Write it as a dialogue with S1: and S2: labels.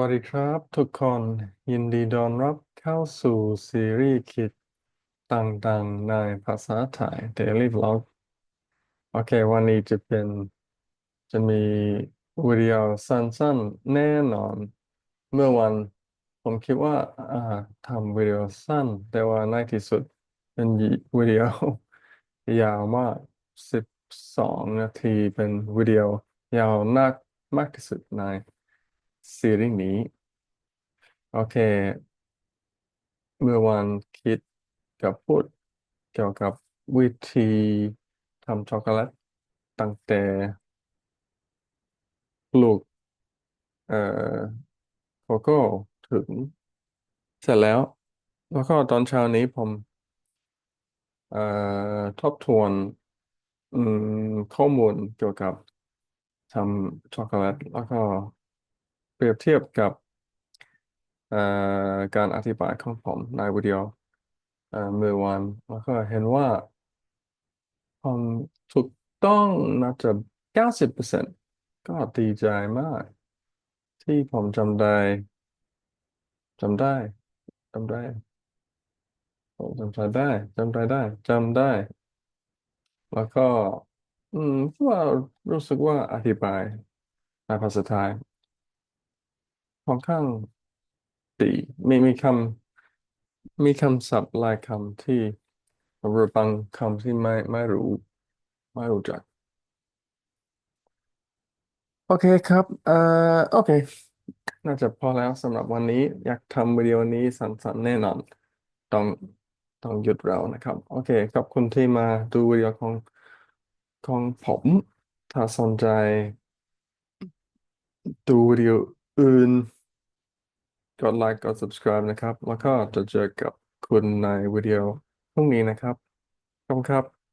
S1: วัสดีครับทุกคนยินดีต้อนรับเข้าสู่ซีรีส์คิดต่างๆในภาษาไทย Daily Vlog โอเค วันนี้จะเป็นจะมีวิดีโอสั้นๆแน่นอน เมื่อวันผมคิดว่าอ่าทำวิดีโอสั้น แต่ว่าในที่สุดเป็นวิดีโอยาวมากสิบสองนาทีเป็นวิดีโอยาวมากมากที่สุดใน ซีรีส์นี้ โอเค เมื่อวันคิดกับพูดเกี่ยวกับวิธีทำช็อกโกแลตตั้งแต่ปลูกเอ่อโกโก้ถึง เสร็จแล้ว แล้วก็ตอนเช้านี้ผมเอ่อทบทวนอืมข้อมูลเกี่ยวกับทำช็อกโกแลตแล้วก็ เปรียบเทียบกับการอธิบายของผมในวิดีโอเมื่อวันแล้วก็เห็นว่าผมถูกต้องน่าจะเก้าสิบเปอร์เซ็นต์ก็ดีใจมาก ที่ผมจำได้จำได้จำได้ผมจำได้จำได้ได้จำได้ แล้วก็ อืมว่ารู้สึกว่าอธิบายในภาษาไทย ค่อนข้างดีมีมีคำมีคำศัพท์หลายคำที่หรือบางคำที่ไม่ไม่รู้ไม่รู้จัก โอเคครับเอ่อโอเค น่าจะพอแล้วสำหรับวันนี้อยากทำวิดีโอนี้สั้นๆแน่นอนต้องต้องหยุดเรานะครับ โอเคขอบคุณที่มาดูวิดีโอของของผม ถ้าสนใจดูวิดีโออื่น กดไลค์กด subscribe นะครับ แล้วก็จะเจอกับคุณในวิดีโอพรุ่งนี้นะครับขอบคุณครับ